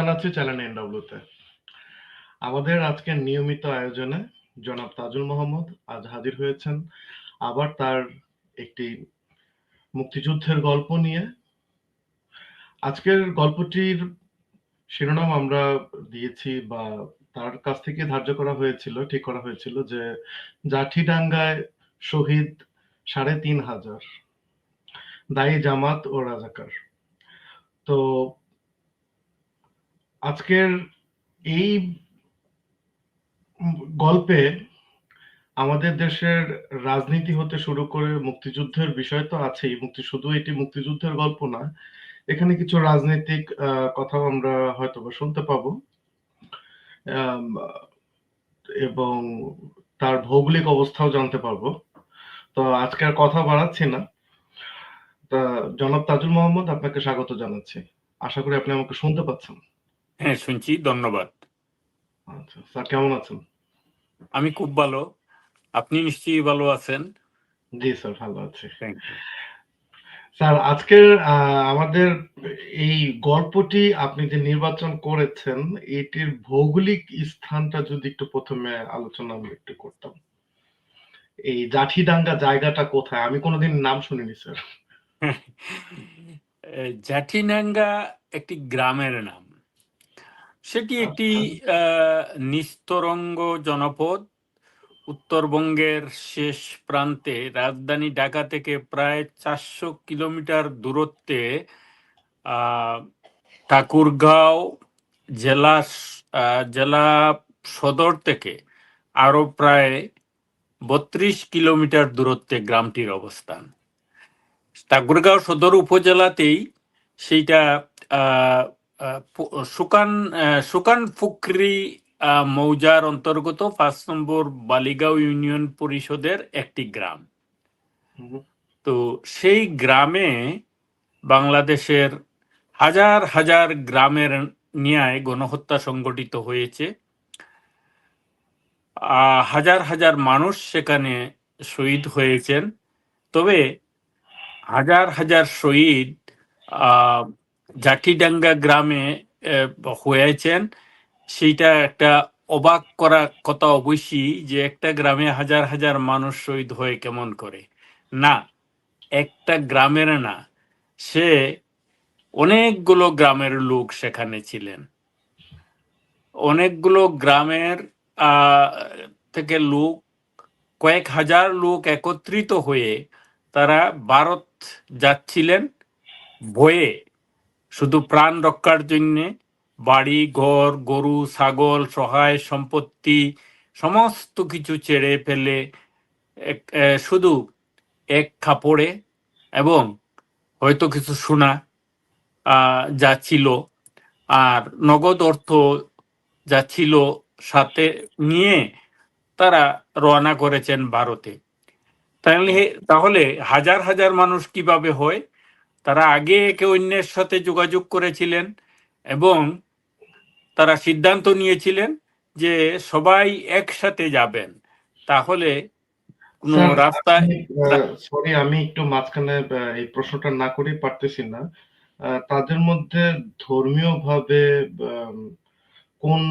জানাচ্ছি চ্যানেল এনডব্লিউতে আমাদের আজকের নিয়মিত আয়োজনে জনাব তাজুল মোহাম্মদ আজ হাজির হয়েছেন। আবার তার একটি মুক্তিযুদ্ধের গল্প নিয়ে। আজকের গল্পটির শিরোনাম আমরা দিয়েছি বা তার কাছ থেকে ধার্য করা হয়েছিল, ঠিক করা হয়েছিল যে জাঠিডাঙ্গায় শহীদ সাড়ে তিন হাজার, দায়ী জামাত ও রাজাকার। তো আজকের এই গল্পে আমাদের দেশের রাজনীতি হতে শুরু করে মুক্তিযুদ্ধের বিষয় তো আছেই। মুক্তি শুধু এটি মুক্তিযুদ্ধের গল্প না, এখানে কিছু রাজনৈতিক কথাও আমরা হয়তো শুনতে পাবো। এবং তার ভৌগোলিক অবস্থাও জানতে পারব। তো আজকে আর কথা বাড়াচ্ছি না। তা জনাব তাজুল মোহাম্মদ, আপনাকে স্বাগত জানাচ্ছি। আশা করি আপনি আমাকে শুনতে পাচ্ছেন। হ্যাঁ শুনছি ধন্যবাদ। আচ্ছা স্যার কেমন আছেন? আমি খুব ভালো। আপনি নিশ্চয়ই ভালো আছেন? জি স্যার ভালো আছি। স্যার আজকের আমাদের এই গল্পটি আপনি যে নির্বাচন করেছেন এটির ভৌগোলিক স্থানটা যদি একটু প্রথমে আলোচনা আমি একটু করতাম। এই জাঠিডাঙ্গা জায়গাটা কোথায়? আমি কোনোদিন নাম শুনিনি স্যার। জাঠিনাঙ্গা একটি গ্রামের নাম। সেটি একটি নিস্তরঙ্গ জনপদ। উত্তরবঙ্গের শেষ প্রান্তে রাজধানী ঢাকা থেকে প্রায় চারশো কিলোমিটার দূরত্বে ঠাকুরগাঁও জেলা জেলা সদর থেকে আরও প্রায় বত্রিশ কিলোমিটার দূরত্বে গ্রামটির অবস্থান। ঠাকুরগাঁও সদর উপজেলাতেই সেইটা সুকান সুকান ফুকরি মৌজার অন্তর্গত পাঁচ নম্বর বালিগাঁও ইউনিয়ন পরিষদের একটি গ্রাম। তো সেই গ্রামে বাংলাদেশের হাজার হাজার গ্রামের নিয়ায় গণহত্যা সংগঠিত হয়েছে। হাজার হাজার মানুষ সেখানে শহীদ হয়েছেন। তবে হাজার হাজার শহীদ জাঠিডাঙ্গা গ্রামে হয়েছেন। সেইটা একটা অবাক করা কথা অবশ্যই যে একটা গ্রামে হাজার হাজার মানুষ শহীদ হয়ে কেমন করে। না, একটা গ্রামের না, সে অনেকগুলো গ্রামের লোক সেখানে ছিলেন। অনেকগুলো গ্রামের থেকে লোক, কয়েক হাজার লোক একত্রিত হয়ে তারা ভারত যাচ্ছিলেন। ভয়ে শুধু প্রাণ রক্ষার জন্যে বাড়ি, ঘর, গরু, ছাগল, সহায় সম্পত্তি, সমস্ত কিছু ছেড়ে ফেলে শুধু এক কাপড়ে এবং হয়তো কিছু সোনা যা ছিল আর নগদ অর্থ যা ছিল সাথে নিয়ে তারা রওনা করেছেন ভারতে। তাহলে তাহলে হাজার হাজার মানুষ কীভাবে হয়? তারা আগে একে অন্যের সাথে যোগাযোগ করেছিলেন এবং তারা সিদ্ধান্ত নিয়েছিলেন যে সবাই একসাথে যাবেন। তাহলে কোন রাস্তায় সরি আমি একটু মাঝখানে এই প্রশ্নটা না করে পারতেছি না। তাদের মধ্যে ধর্মীয় ভাবে কোন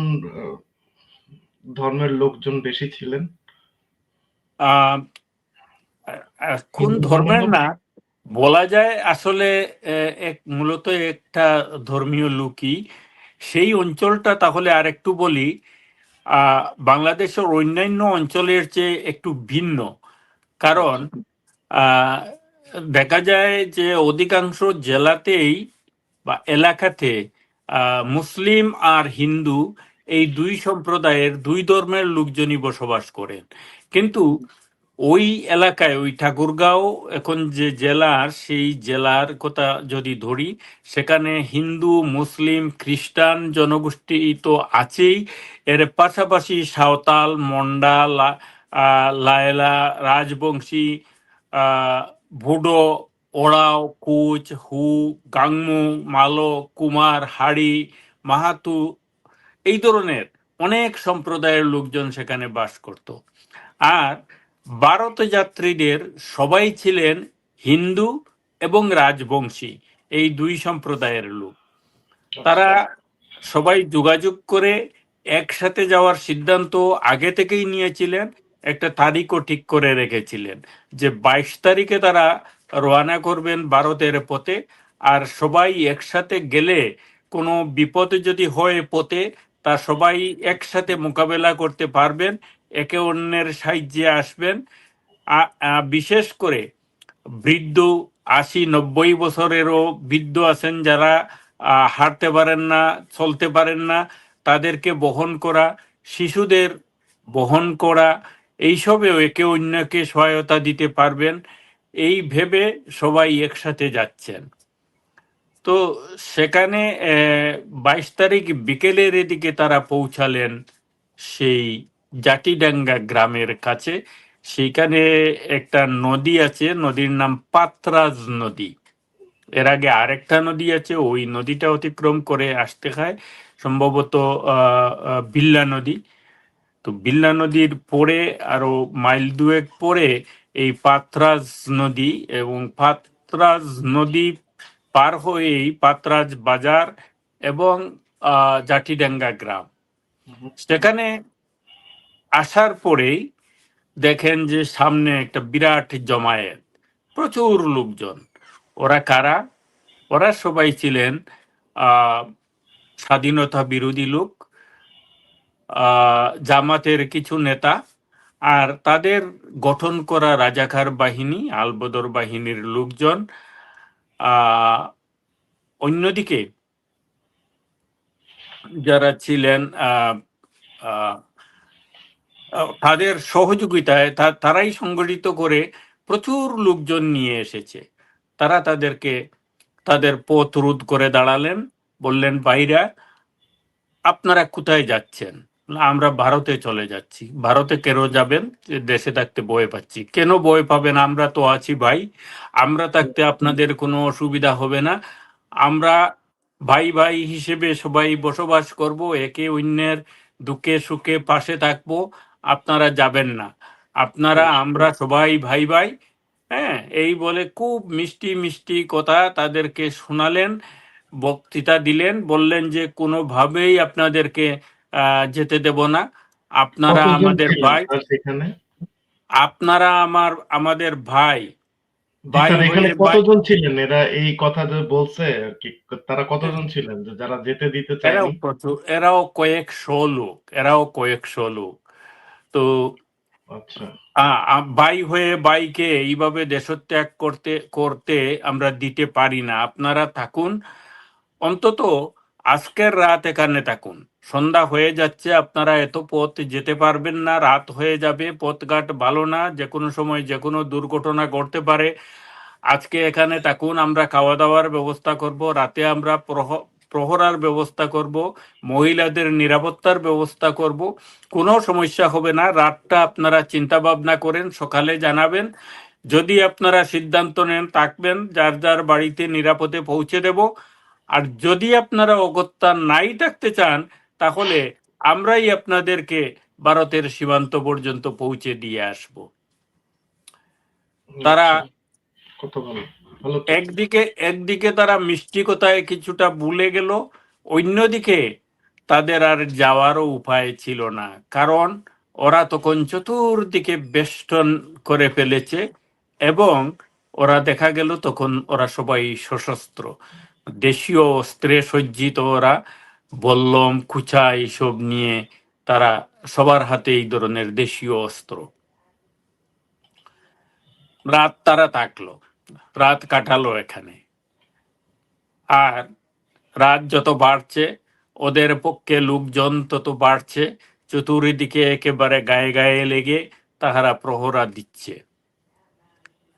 ধর্মের লোকজন বেশি ছিলেন? কোন ধর্মের না বলা যায় আসলে এক, মূলত একটা ধর্মীয় লোকই সেই অঞ্চলটা তাহলে আর একটু বলি বাংলাদেশের অন্যান্য অঞ্চলের চেয়ে একটু ভিন্ন। কারণ দেখা যায় যে অধিকাংশ জেলাতেই বা এলাকাতে মুসলিম আর হিন্দু এই দুই সম্প্রদায়ের, দুই ধর্মের লোকজনই বসবাস করেন। কিন্তু ওই এলাকায়, ওই ঠাকুরগাঁও, এখন যে জেলার, সেই জেলার কথা যদি ধরি, সেখানে হিন্দু, মুসলিম, খ্রিস্টান জনগোষ্ঠী তো আছেই। এর পাশাপাশি সাঁওতাল, মন্ডা লায়লা, রাজবংশী ভুডো ওড়াও, কুচ, হু, গাংমু, মালো, কুমার, হাড়ি, মাহাতু, এই ধরনের অনেক সম্প্রদায়ের লোকজন সেখানে বাস করত। আর ভারত যাত্রীদের সবাই ছিলেন হিন্দু এবং রাজবংশী, এই দুই সম্প্রদায়ের লোক। তারা সবাই যোগাযোগ করে একসাথে যাওয়ার সিদ্ধান্ত আগে থেকেই নিয়েছিলেন, একটা তারিখও ঠিক করে রেখেছিলেন যে বাইশ তারিখে তারা রওনা করবেন ভারতের পথে। আর সবাই একসাথে গেলে, কোনো বিপদ যদি হয় পথে, তা সবাই একসাথে মোকাবেলা করতে পারবেন। একে অন্যের সাহায্যে আসবেন। বিশেষ করে বৃদ্ধ, আশি, নব্বই বছরেরও বৃদ্ধ আছেন যারা হাঁটতে পারেন না, চলতে পারেন না, তাদেরকে বহন করা, শিশুদের বহন করা, এইসবেও একে অন্যকে সহায়তা দিতে পারবেন। এই ভেবে সবাই একসাথে যাচ্ছেন। তো সেখানে বাইশ তারিখ বিকেলের এদিকে তারা পৌঁছালেন সেই জাটিডাঙ্গা গ্রামের কাছে। সেইখানে একটা নদী আছে নদীর নাম পাত্রাজ নদী। এর আগে আরেকটা নদী আছে ওই নদীটা অতিক্রম করে আসতে হয়। সম্ভবত বিল্লা নদী। তো বিল্লা নদীর পরে আরও মাইল দুয়েক পরে এই পাত্রাজ নদী এবং পাত্রাজ নদী পার হয়েই পাত্রাজ বাজার এবং আহ, জাটিডাঙ্গা গ্রাম। সেখানে আসার পরেই দেখেন যে সামনে একটা বিরাট জমায়েত প্রচুর লোকজন। ওরা কারা? ওরা সবাই ছিলেন স্বাধীনতা বিরোধী লোক জামাতের কিছু নেতা আর তাদের গঠন করা রাজাকার বাহিনী আলবদর বাহিনীর লোকজন। অন্যদিকে যারা ছিলেন আহ, তাদের সহযোগিতায় তারাই সংগঠিত করে প্রচুর লোকজন নিয়ে এসেছে। তারা তাদেরকে, তাদের পথ রোধ করে দাঁড়ালেন, বললেন বাইরা আপনারা কোথায় যাচ্ছেন? আমরা ভারতে চলে যাচ্ছি। ভারতে কেন যাবেন? দেশে থাকতে ভয় পাচ্ছি। কেন ভয় পাবেন? আমরা তো আছি, ভাই। আমরা থাকতে আপনাদের কোনো অসুবিধা হবে না। আমরা ভাই ভাই হিসেবে সবাই বসবাস করব। একে অন্যের দুঃখে সুখে পাশে থাকব। আপনারা যাবেন না। আপনারা আমরা সবাই ভাই ভাই হ্যাঁ এই বলে খুব মিষ্টি মিষ্টি কথা তাদেরকে শোনালেন বক্তৃতা দিলেন বললেন যে কোনোভাবেই আপনাদেরকে যেতে দেব না। আপনারা আমাদের ভাই। আপনারা আমার আমাদের ভাই। কতজন ছিলেন? এরা এই কথা যে বলছে তারা কতজন ছিলেন? যারা যেতে দিতে প্রচুর এরাও কয়েকশো লোক এরাও কয়েকশো লোক। তো আচ্ছা। বাই হয়ে বাইকে এইভাবে দেশত্যাগ করতে করতে আমরা দিতে পারি না। আপনারা থাকুন। অন্তত আজকের রাত এখানে থাকুন। সন্ধ্যা হয়ে যাচ্ছে আপনারা এত পথ যেতে পারবেন না রাত হয়ে যাবে পথঘাট ভালো না যে কোনো সময় যে কোনো দুর্ঘটনা ঘটতে পারে। আজকে এখানে থাকুন আমরা খাওয়া দাওয়ার ব্যবস্থা করব রাতে আমরা প্রহ প্রহরার ব্যবস্থা করব, মহিলাদের নিরাপত্তার ব্যবস্থা করব। কোনো সমস্যা হবে না, রাতটা আপনারা চিন্তা ভাবনা করেন, সকালে জানাবেন। যদি আপনারা সিদ্ধান্ত নেন, থাকবেন, যার যার বাড়িতে নিরাপদে পৌঁছে দেব। আর যদি আপনারা অগত্যা নাই থাকতে চান, তাহলে আমরাই আপনাদেরকে ভারতের সীমান্ত পর্যন্ত পৌঁছে দিয়ে আসব। তারা কত। একদিকে একদিকে তারা মিষ্টি কথায় কিছুটা ভুলে গেল, অন্যদিকে তাদের আর যাওয়ারও উপায় ছিল না। কারণ ওরা তখন চতুর্দিকে বেষ্টন করে ফেলেছে এবং ওরা দেখা গেল তখন ওরা সবাই সশস্ত্র। দেশীয় অস্ত্রে সজ্জিত ওরা বল্লম কুচা এইসব নিয়ে তারা সবার হাতে এই ধরনের দেশীয় অস্ত্র। রাত তারা থাকল রাত কাটালো এখানে। আর রাত যত বাড়ছে, ওদের পক্ষে লোকজন তত বাড়ছে, চতুর্দিকে একেবারে গায়ে গায়ে লেগে তাহারা প্রহরা দিচ্ছে।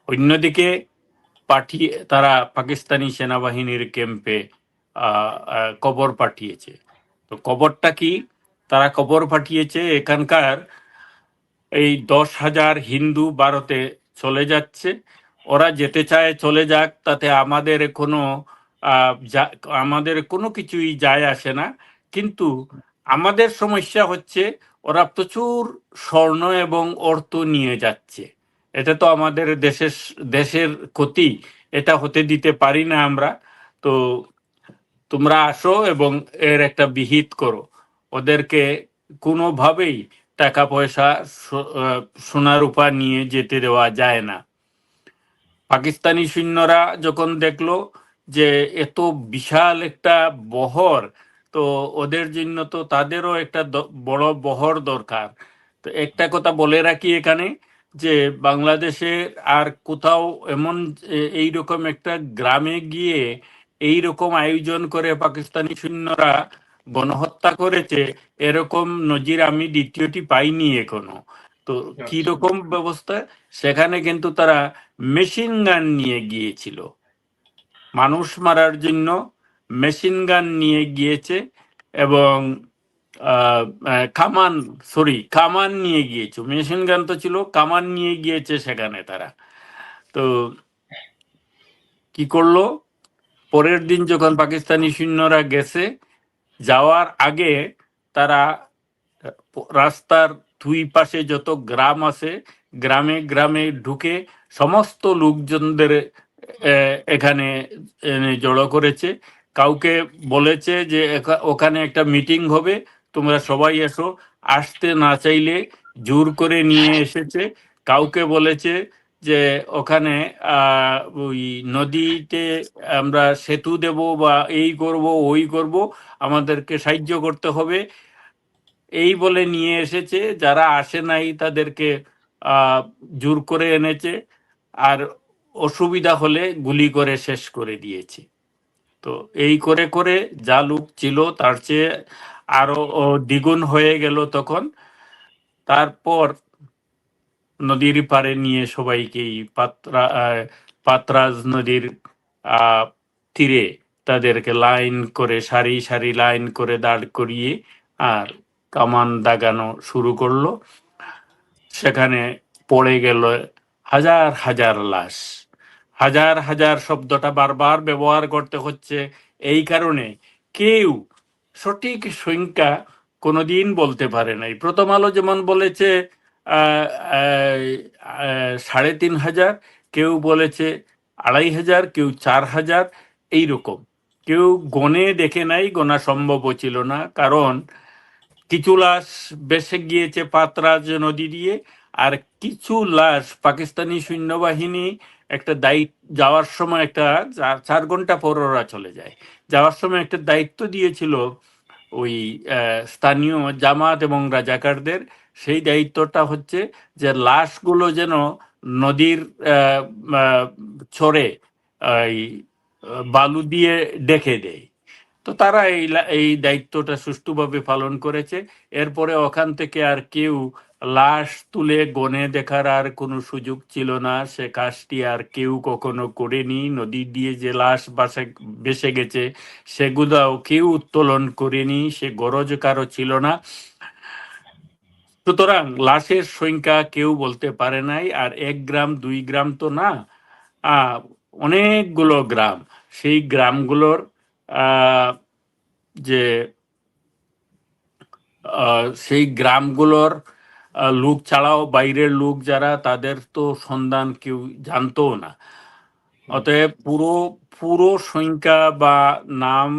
অন্যদিকে পাঠিয়ে, তারা পাকিস্তানি সেনাবাহিনীর ক্যাম্পে কবর পাঠিয়েছে। তো কবরটা কি? তারা কবর পাঠিয়েছে, এখানকার এই দশ হাজার হিন্দু ভারতে চলে যাচ্ছে ওরা যেতে চায়, চলে যাক, তাতে আমাদের কোনো আমাদের কোনো কিছুই যায় আসে না। কিন্তু আমাদের সমস্যা হচ্ছে ওরা প্রচুর স্বর্ণ এবং অর্থ নিয়ে যাচ্ছে। এটা তো আমাদের দেশের দেশের ক্ষতি, এটা হতে দিতে পারি না আমরা। তো তোমরা আসো এবং এর একটা বিহিত করো। ওদেরকে কোনোভাবেই টাকা পয়সা সোনা রূপা নিয়ে যেতে দেওয়া যায় না। পাকিস্তানি সৈন্যরা যখন দেখল যে এত বিশাল একটা বহর, তো ওদের জন্য তো তাদেরও একটা বড় বহর দরকার। তো একটা কথা বলে রাখি এখানে যে বাংলাদেশে আর কোথাও এমন এই রকম একটা গ্রামে গিয়ে এই রকম আয়োজন করে পাকিস্তানি সৈন্যরা গণহত্যা করেছে, এরকম নজির আমি দ্বিতীয়টি পাইনি এখনও। তো কি রকম ব্যবস্থা? সেখানে কিন্তু তারা মেশিন গান নিয়ে গিয়েছিল। মানুষ মারার জন্য মেশিন গান নিয়ে গিয়েছে এবং কামান সরি কামান নিয়ে গিয়েছে। মেশিন গান তো ছিল কামান নিয়ে গিয়েছে সেখানে তারা। তো কি করল? পরের দিন যখন পাকিস্তানি সৈন্যরা গেছে যাওয়ার আগে তারা রাস্তার দুই পাশে যত গ্রাম আছে, গ্রামে গ্রামে ঢুকে সমস্ত লোকজনদের এখানে জড়ো করেছে। কাউকে বলেছে যে ওখানে একটা মিটিং হবে, তোমরা সবাই এসো। আসতে না চাইলে জোর করে নিয়ে এসেছে। কাউকে বলেছে যে ওখানে ওই নদীতে আমরা সেতু দেব বা এই করব, ওই করব, আমাদেরকে সাহায্য করতে হবে। এই বলে নিয়ে এসেছে, যারা আসে নাই তাদেরকে জোর করে এনেছে, আর অসুবিধা হলে গুলি করে শেষ করে দিয়েছে। তো এই করে করে যা লোক ছিল তার চেয়ে আরও দ্বিগুণ হয়ে গেল তখন। তারপর নদীর পারে নিয়ে সবাইকেই পাত্রা পাতরাজ নদীর তীরে তাদেরকে লাইন করে, সারি সারি লাইন করে দাঁড় করিয়ে আর কামান দাগানো শুরু করল। সেখানে পড়ে গেল হাজার হাজার লাশ। হাজার হাজার শব্দটা বারবার ব্যবহার করতে হচ্ছে। এই কারণে কেউ সঠিক সংখ্যা কোনোদিন বলতে পারে নাই। প্রথম আলো যেমন বলেছে সাড়ে তিন হাজার, কেউ বলেছে আড়াই হাজার, কেউ চার হাজার, এইরকম। কেউ গনে দেখে নাই, গোনা সম্ভব ছিল না। কারণ কিছু লাশ বেসে গিয়েছে পাতরাজ নদী দিয়ে আর কিছু লাশ পাকিস্তানি সৈন্যবাহিনী একটা দায়িত্ব যাওয়ার সময় একটা চার- ঘণ্টা পর ওরা চলে যায়। যাওয়ার সময় একটা দায়িত্ব দিয়েছিল ওই স্থানীয় জামাত এবং রাজাকারদের। সেই দায়িত্বটা হচ্ছে যে লাশগুলো যেন নদীর ছড়ে আহ, বালু দিয়ে ডেকে দেয়। তো তারা এই এই দায়িত্বটা সুষ্ঠুভাবে পালন করেছে। এরপরে ওখান থেকে আর কেউ লাশ তুলে গনে দেখার আর কোনো সুযোগ ছিল না। সে কাজটি আর কেউ কখনো করেনি। নদী দিয়ে যে লাশ বাসে বেসে গেছে, সেগুলাও কেউ উত্তোলন করেনি। সে গরজ কারও ছিল না। সুতরাং লাশের সংখ্যা কেউ বলতে পারে নাই। আর এক গ্রাম, দুই গ্রাম তো না। অনেকগুলো গ্রাম। সেই গ্রামগুলোর যে সেই গ্রামগুলোর লোক ছাড়াও বাইরের লোক যারা, তাদের তো সন্ধান কেউ জানতো না। অতএব পুরো পুরো সংখ্যা বা নাম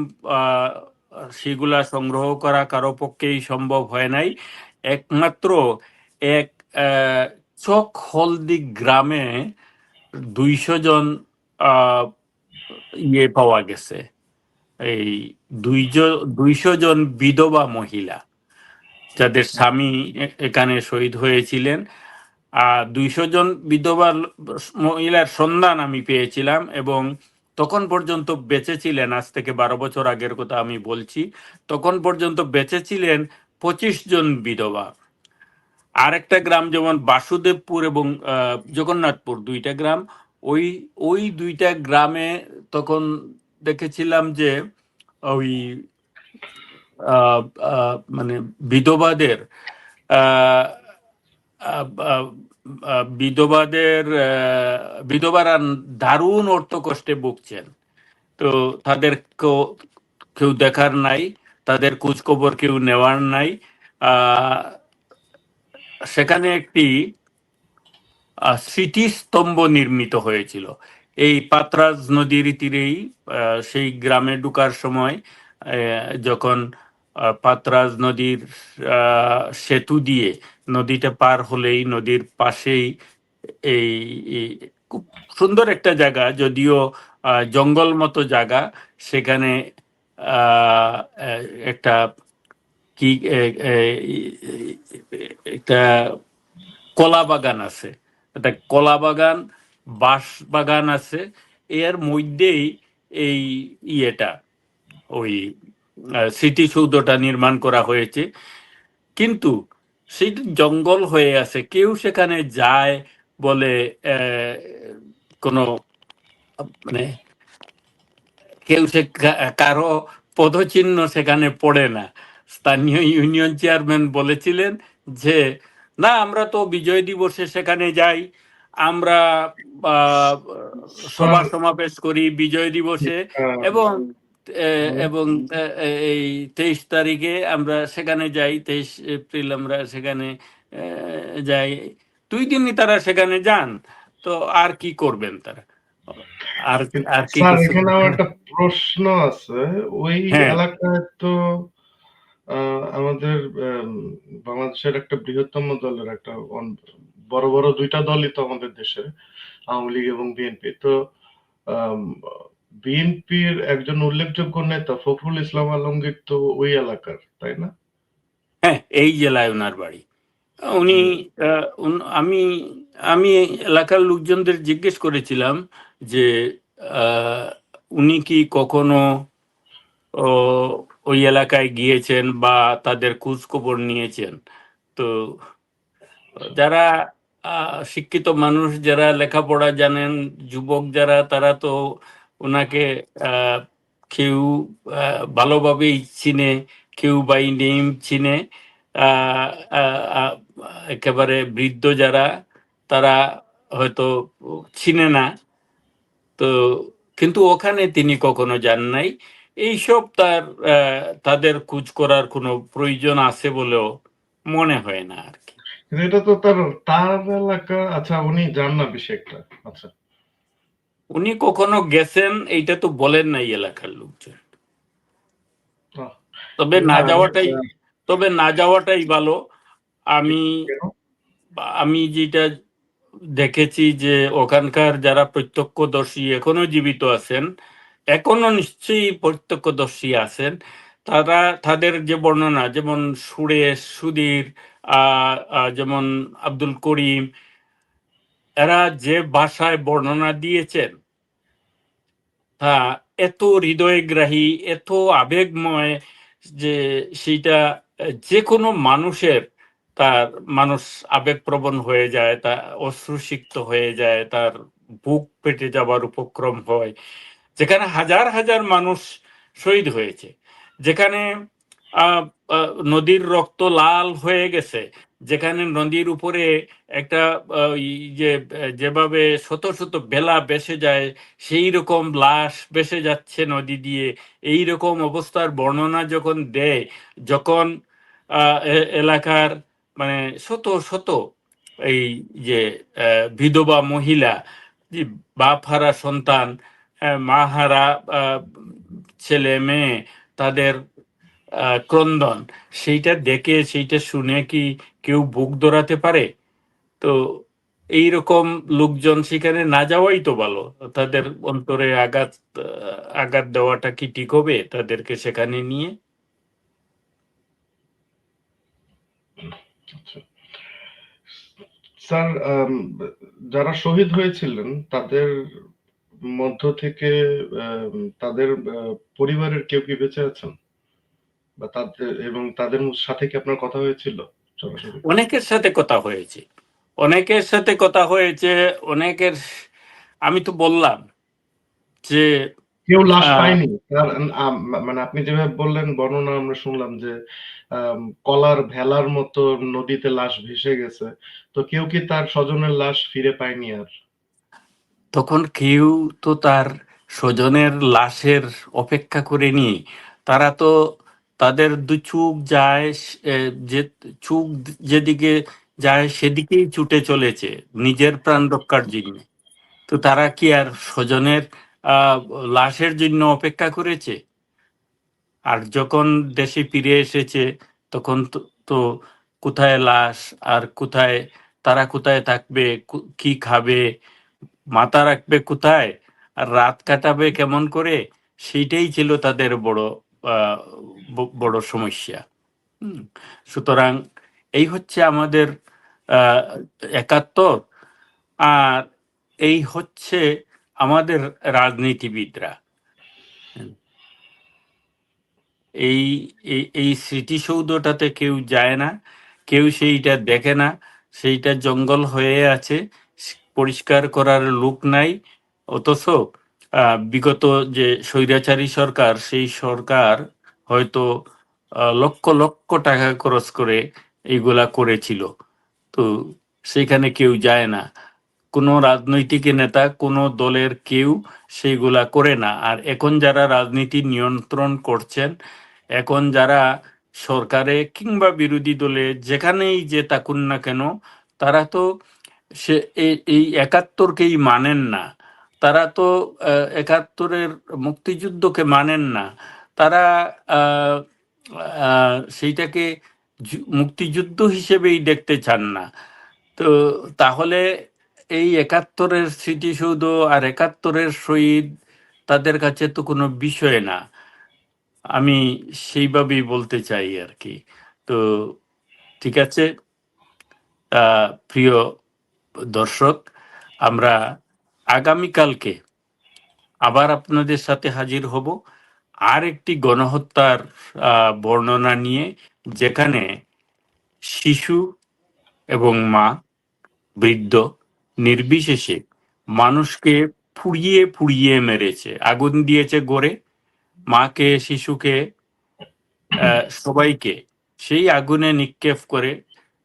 সেগুলা সংগ্রহ করা কারও পক্ষেই সম্ভব হয় নাই। একমাত্র এক চক হলদি গ্রামে দুইশো জন ইয়ে পাওয়া গেছে। এই দুইশো দুইশো জন বিধবা মহিলা যাদের স্বামী এখানে শহীদ হয়েছিলেন। আর দুইশো জন বিধবা মহিলার সন্ধান আমি পেয়েছিলাম এবং তখন পর্যন্ত বেঁচে ছিলেন আজ থেকে বারো বছর আগের কথা আমি বলছি, তখন পর্যন্ত বেঁচে ছিলেন পঁচিশ জন বিধবা। আরেকটা গ্রাম যেমন বাসুদেবপুর এবং জগন্নাথপুর, দুইটা গ্রাম, ওই ওই দুইটা গ্রামে তখন দেখেছিলাম যে ওই মানে বিধবাদের বিধবাদের বিধবারা দারুণ অর্থ কষ্টে ভুগছেন। তো তাদের কেউ- দেখার নাই, তাদের খোঁজ খবর কেউ নেওয়ার নাই। সেখানে একটি স্মৃতিস্তম্ভ নির্মিত হয়েছিল। এই পাতরাজ নদীর তীরেই সেই গ্রামে ঢুকার সময় যখন পাতরাজ নদীর সেতু দিয়ে নদীটা পার হলেই নদীর পাশেই এই খুব সুন্দর একটা জায়গা, যদিও জঙ্গল মতো জায়গা, সেখানে একটা কি একটা কলা বাগান আছে। একটা কলা বাগান বাঁশ বাগান আছে, এর মধ্যেই এই ইয়েটা, ওই স্মৃতিসৌধটা নির্মাণ করা হয়েছে। কিন্তু সেইটা জঙ্গল হয়ে আছে, কেউ সেখানে যায় বলে কোনো মানে কেউ সে, কারও পদচিহ্ন সেখানে পড়ে না। স্থানীয় ইউনিয়ন চেয়ারম্যান বলেছিলেন যে, না, আমরা তো বিজয় দিবসে সেখানে যাই। আমরা সভা সমাবেশ করি বিজয় দিবসে এবং এ, এবং এ, এ, এই তেইশ তারিখে আমরা সেখানে যাই তেইশ এপ্রিল আমরা সেখানে যাই। দুই দিনই তারা সেখানে যান তো আর কি করবেন তারা? আর আর কি এখানে আমার একটা প্রশ্ন আছে। ওই হ্যাঁ। এলাকায় তো আমাদের আম, বাংলাদেশের একটা বৃহত্তম দলের একটা বড় বড় দুইটা দলই তো আমাদের দেশে আওয়ামী লীগ এবং বিএনপি। তো বিএনপির একজন উল্লেখযোগ্য নেতা ফখরুল ইসলাম আলমগীর তো ওই এলাকার তাই না? হ্যাঁ এই জেলায় ওনার বাড়ি। উনি আমি আমি এলাকার লোকজনদের জিজ্ঞেস করেছিলাম যে উনি কি কখনো ওই এলাকায় গিয়েছেন বা তাদের খোঁজ খবর নিয়েছেন? তো যারা আহ, শিক্ষিত মানুষ যারা লেখাপড়া জানেন, যুবক যারা, তারা তো ওনাকে কেউ ভালোভাবেই চিনে, কেউ বাই নেম চিনে একেবারে বৃদ্ধ যারা, তারা হয়তো চিনে না। তো কিন্তু ওখানে তিনি কখনো যান নাই। এইসব তার তাদের খোঁজ করার কোনো প্রয়োজন আছে বলেও মনে হয় না আর কি। কিন্তু এটা তো তার তার এলাকা আচ্ছা উনি যান না বেশি একটা। আচ্ছা। উনি কখনো গেছেন এইটা তো বলেন নাই এলাকার লোকজন। তবে না যাওয়াটাই তবে না যাওয়াটাই ভালো। আমি আমি যেটা দেখেছি যে ওখানকার যারা প্রত্যক্ষদর্শী এখনও জীবিত আছেন এখনও নিশ্চয়ই প্রত্যক্ষদর্শী আছেন তারা তাদের যে বর্ণনা যেমন সুরেশ সুধীর যেমন আব্দুল করিম, এরা যে ভাষায় বর্ণনা দিয়েছেন, তা এত হৃদয়গ্রাহী, এত আবেগময় যে সেইটা যে কোনো মানুষের তার মানুষ আবেগপ্রবণ হয়ে যায়, তা অশ্রুসিক্ত হয়ে যায়, তার বুক পেটে যাবার উপক্রম হয়। যেখানে হাজার হাজার মানুষ শহীদ হয়েছে, যেখানে নদীর রক্ত লাল হয়ে গেছে। যেখানে নদীর উপরে একটা যে, যেভাবে শত শত বেলা বেসে যায়, সেই রকম লাশ বেসে যাচ্ছে নদী দিয়ে। এই রকম অবস্থার বর্ণনা যখন দেয়, যখন এলাকার মানে শত শত এই যে বিধবা মহিলা বাপ হারা সন্তান মা হারা ছেলে মেয়ে তাদের ক্রন্দন। সেইটা দেখে, সেইটা শুনে কি কেউ বুক দৌড়াতে পারে? তো এই রকম লোকজন সেখানে না যাওয়াই তো ভালো। তাদের অন্তরে আঘাত আঘাত দেওয়াটা কি ঠিক হবে তাদেরকে সেখানে নিয়ে? আচ্ছা। স্যার যারা শহীদ হয়েছিলেন, তাদের মধ্য থেকে তাদের পরিবারের কেউ কি বেঁচে আছেন? বা তাদের এবং তাদের সাথে কি আপনার কথা হয়েছিল? অনেকের সাথে কথা হয়েছে। অনেকের সাথে কথা হয়েছে অনেকের আমি তো বললাম যে কেউ লাশ পায়নি। মানে আপনি যেভাবে বললেন বর্ণনা আমরা শুনলাম যে কলার ভেলার মতো নদীতে লাশ ভেসে গেছে। তো কেউ কি তার স্বজনের লাশ ফিরে পায়নি আর? তখন কেউ তো তার স্বজনের লাশের অপেক্ষা করেনি। তারা তো তাদের দু চোখ যায় যে চোখ যেদিকে যায় সেদিকেই ছুটে চলেছে নিজের প্রাণ রক্ষার জন্য। তো তারা কি আর স্বজনের লাশের জন্য অপেক্ষা করেছে? আর যখন দেশে ফিরে এসেছে, তখন তো কোথায় লাশ আর কোথায়, তারা কোথায় থাকবে কি খাবে, মাথা রাখবে কোথায়, আর রাত কাটাবে কেমন করে, সেইটাই ছিল তাদের বড় বড় সমস্যা। সুতরাং এই হচ্ছে আমাদের একাত্তর, আর এই হচ্ছে আমাদের রাজনীতিবিদরা এই এই স্মৃতিসৌধটাতে কেউ যায় না, কেউ সেইটা দেখে না, সেইটা জঙ্গল হয়ে আছে, পরিষ্কার করার লোক নাই, অথচ বিগত যে স্বৈরাচারী সরকার, সেই সরকার হয়তো লক্ষ লক্ষ টাকা খরচ করে এইগুলা করেছিল। তো সেখানে কেউ যায় না। কোনো রাজনৈতিক নেতা, কোনো দলের কেউ সেইগুলা করে না। আর এখন যারা রাজনীতি নিয়ন্ত্রণ করছেন, এখন যারা সরকারে কিংবা বিরোধী দলে যেখানেই যে থাকুন না কেন, তারা তো সে এই- একাত্তরকেই মানেন না। তারা তো একাত্তরের মুক্তিযুদ্ধকে মানেন না। তারা সেইটাকে মুক্তিযুদ্ধ হিসেবেই দেখতে চান না। তো তাহলে এই একাত্তরের স্মৃতিসৌধ আর একাত্তরের শহীদ, তাদের কাছে তো কোনো বিষয় না। আমি সেইভাবেই বলতে চাই আর কি। তো ঠিক আছে প্রিয় দর্শক, আমরা আগামীকালকে আবার আপনাদের সাথে হাজির হব। আর একটি গণহত্যার বর্ণনা নিয়ে, যেখানে শিশু এবং মা, বৃদ্ধ নির্বিশেষে মানুষকে পুড়িয়ে পুড়িয়ে মেরেছে, আগুন দিয়েছে গড়ে। মাকে, শিশুকে সবাইকে সেই আগুনে নিক্ষেপ করে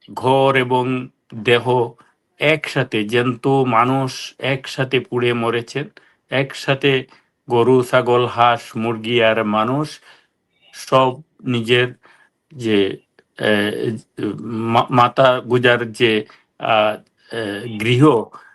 ঘর এবং দেহ একসাথে জ্যান্ত মানুষ একসাথে পুড়ে মরেছেন, একসাথে গরু, ছাগল, হাঁস, মুরগি আর মানুষ সব নিজের যে মাতা গুজার যে গৃহ,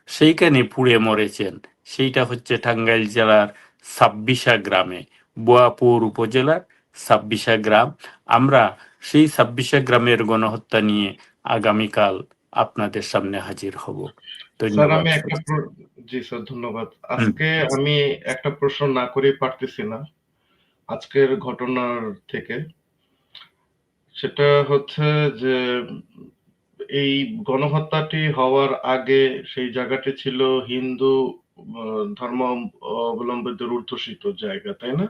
সেইখানে পুড়ে মরেছেন। সেইটা হচ্ছে টাঙ্গাইল জেলার ছাব্বিশা গ্রামে। বোয়াপুর উপজেলার ছাব্বিশা গ্রাম। আমরা সেই ছাব্বিশা গ্রামের গণহত্যা নিয়ে আগামীকাল আপনাদের সামনে হাজির হব। ধন্যবাদ আমি একটা জি স্যার ধন্যবাদ। আজকে আমি একটা প্রশ্ন না করে পারতেছি না। আজকের ঘটনার থেকে। সেটা হচ্ছে যে এই গণহত্যাটি হওয়ার আগে সেই জায়গাটি ছিল হিন্দু ধর্ম অবলম্বীদের উর্ধ্বসিত জায়গা তাই না?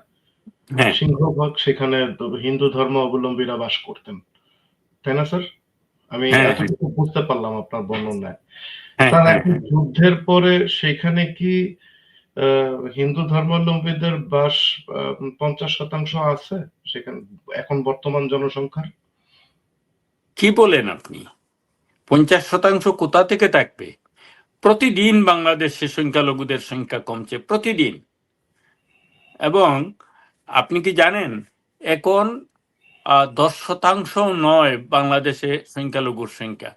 হ্যাঁ। সিংহভাগ সেখানে হিন্দু ধর্ম অবলম্বীরা বাস করতেন। তাই না স্যার? আমি হ্যাঁ, বুঝতে পারলাম আপনার বর্ণনায়। হ্যাঁ স্যার হ্যাঁ এখন যুদ্ধের পরে সেখানে কি হিন্দু ধর্মাবলম্বীদের বাস পঞ্চাশ শতাংশ আছে সেখানে এখন বর্তমান জনসংখ্যার? কি বলেন আপনি? পঞ্চাশ শতাংশ কোথা থেকে থাকবে? প্রতিদিন বাংলাদেশে সংখ্যালঘুদের সংখ্যা কমছে প্রতিদিন। এবং আপনি কি জানেন এখন দশ শতাংশ নয় বাংলাদেশে সংখ্যালঘুর সংখ্যা।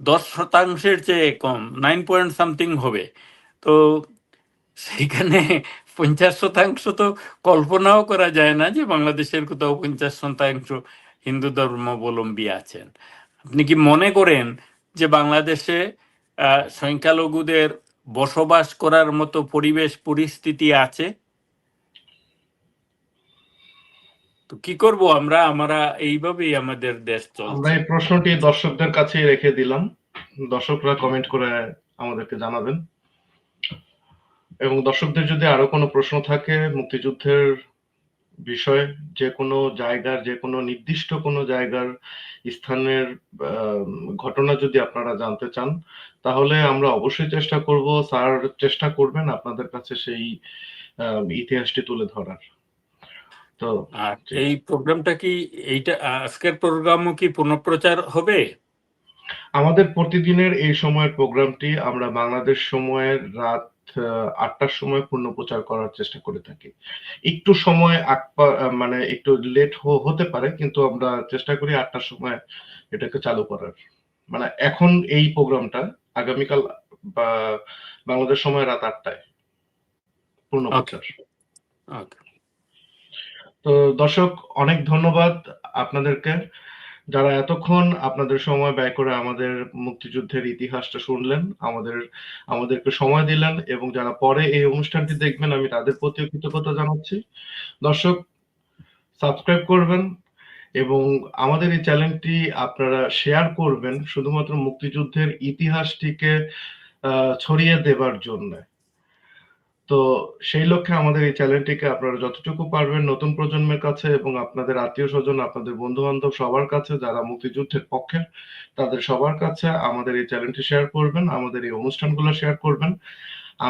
দশ শতাংশের চেয়ে কম নাইন পয়েন্ট সামথিং হবে। তো সেখানে পঞ্চাশ শতাংশ তো কল্পনাও করা যায় না যে বাংলাদেশের কোথাও পঞ্চাশ শতাংশ হিন্দু ধর্মাবলম্বী আছেন। আপনি কি মনে করেন যে বাংলাদেশে সংখ্যালঘুদের বসবাস করার মতো পরিবেশ, পরিস্থিতি আছে? তো কি করব আমরা? আমরা এইভাবেই আমাদের দেশ আমরা এই প্রশ্নটি দর্শকদের কাছেই রেখে দিলাম। দর্শকরা কমেন্ট করে আমাদেরকে জানাবেন। এবং দর্শকদের যদি আরও কোনো প্রশ্ন থাকে মুক্তিযুদ্ধের বিষয়ে, যে কোনো জায়গার, যে কোনো নির্দিষ্ট কোনো জায়গার স্থানের ঘটনা যদি আপনারা জানতে চান, তাহলে আমরা অবশ্যই চেষ্টা করব। স্যার চেষ্টা করবেন আপনাদের কাছে সেই ইতিহাসটি তুলে ধরার। তো আর এই প্রোগ্রামটা কি এইটা আজকের প্রোগ্রামও কি পুনঃপ্রচার হবে? আমাদের প্রতিদিনের এই সময়ের প্রোগ্রামটি আমরা বাংলাদেশ সময়ের রাত আহ, আটটার সময় পূর্ণ প্রচার করার চেষ্টা করে থাকি। একটু সময় মানে একটু লেট হতে পারে কিন্তু আমরা চেষ্টা করি আটটার সময় এটাকে চালু করার। মানে এখন এই প্রোগ্রামটা আগামীকাল বা বাংলাদেশ সময় রাত আটটায় পূর্ণ. প্রচার ওকে। তো দর্শক, অনেক ধন্যবাদ আপনাদেরকে। যারা এতক্ষণ আপনাদের সময় ব্যয় করে আমাদের মুক্তিযুদ্ধের ইতিহাসটা শুনলেন, আমাদের, আমাদেরকে সময় দিলেন এবং যারা পরে এই অনুষ্ঠানটি দেখবেন, আমি তাদের প্রতিও কৃতজ্ঞতা জানাচ্ছি। দর্শক, সাবস্ক্রাইব করবেন এবং আমাদের এই চ্যানেলটি আপনারা শেয়ার করবেন শুধুমাত্র মুক্তিযুদ্ধের ইতিহাসটিকে ছড়িয়ে দেবার জন্য। তো সেই লক্ষ্যে আমাদের এই চ্যানেলটিকে আপনারা যতটুকু পারবেন নতুন প্রজন্মের কাছে এবং আপনাদের আত্মীয় স্বজন, আপনাদের বন্ধু বান্ধব সবার কাছে, যারা মুক্তিযুদ্ধের পক্ষে, তাদের সবার কাছে আমাদের এই চ্যানেলটি শেয়ার করবেন, আমাদের এই অনুষ্ঠানগুলো শেয়ার করবেন।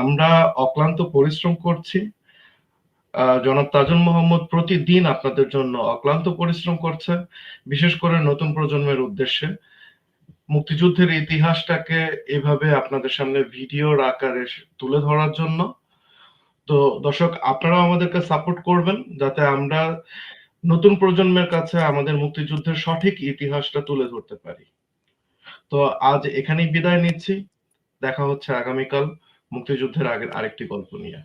আমরা অক্লান্ত পরিশ্রম করছি। জনাব তাজুল মোহাম্মদ প্রতিদিন আপনাদের জন্য অক্লান্ত পরিশ্রম করছে, বিশেষ করে নতুন প্রজন্মের উদ্দেশ্যে। মুক্তিযুদ্ধের ইতিহাসটাকে এভাবে আপনাদের সামনে ভিডিওর আকারে তুলে ধরার জন্য তো দর্শক, আপনারাও আমাদেরকে সাপোর্ট করবেন যাতে আমরা নতুন প্রজন্মের কাছে আমাদের মুক্তিযুদ্ধের সঠিক ইতিহাসটা তুলে ধরতে পারি। তো আজ এখানেই বিদায় নিচ্ছি। দেখা হচ্ছে আগামীকাল মুক্তিযুদ্ধের আগের আরেকটি গল্প নিয়ে।